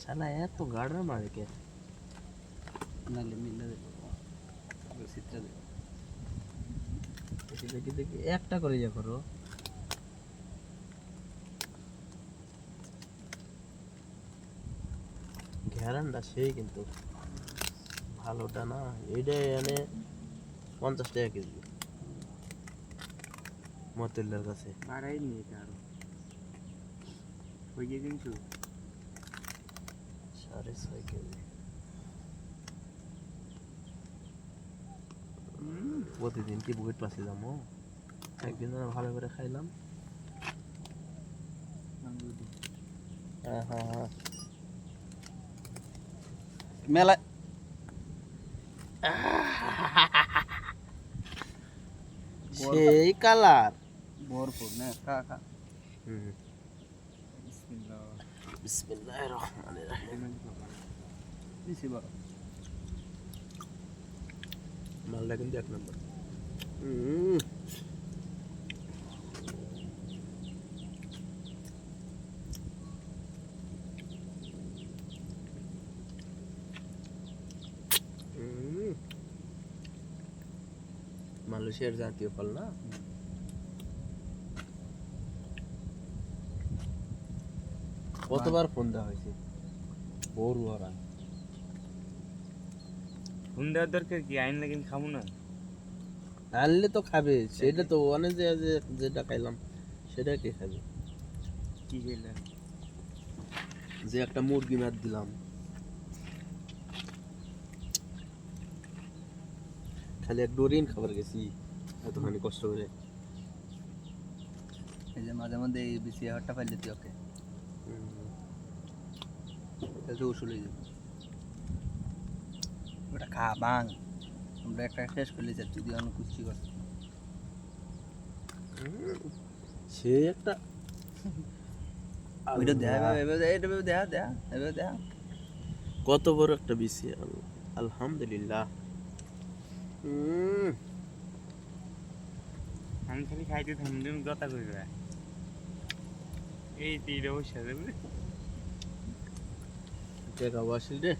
শালা এত গাড়া মারে কে নাহলে মিলে দেবো চিত্রা দেবো দেখি দেখি একটা করে যা করো ঘেরানটা সেই কিন্তু ভালোটা না এইটা এনে পঞ্চাশ টাকা কেজি মতিল্লার কাছে। বাড়াই নিয়ে এটা আরও। গিয়ে কিন্তু সাড়ে ছয় কেজি। প্রতিদিন কি বুকেট পাচ্ছিলাম ও? একদিন ভালো করে খাইলাম। হ্যাঁ হ্যাঁ হ্যাঁ। মেলা সেই কালার। ভরপুর না? খা খা। বিসমিল্লাহ। রহমানির রহিম বেশি বড় মালটা কিন্তু এক নম্বর। মালয়েশিয়ার জাতীয় ফল না? কতবার ফোন দেওয়া হয়েছে? বড় ওরা ফোন দেওয়ার দরকার কি? আইন লাগিন খাব না। আনলে তো খাবে সেটা তো অনেক যে যে- যেটা খাইলাম সেটা কে খাবে? কি খেলে যে একটা মুরগি মার দিলাম। খালি এক ডোরিন খাবার গেছি এতখানি কষ্ট করে। এই যে মাঝে মধ্যে এই বেশি হাটটা পাইলে তুই ওকে তাহলে তো হয়ে যাবে ওটা খা বাং আমরা একটা শেষ করলে স্যার যদি অন্য কুচি করছে সে একটা ওইটা দেখা আল্লাহ, এটা দেখা দেখা এভাবে দেখা। কত বড় একটা বিসি আলহামদুলিল্লাহ। হুম, আমি খালি খাইতে তুমি কথা কইবে। এই তীরে বসে যাবে Tekrar başladı.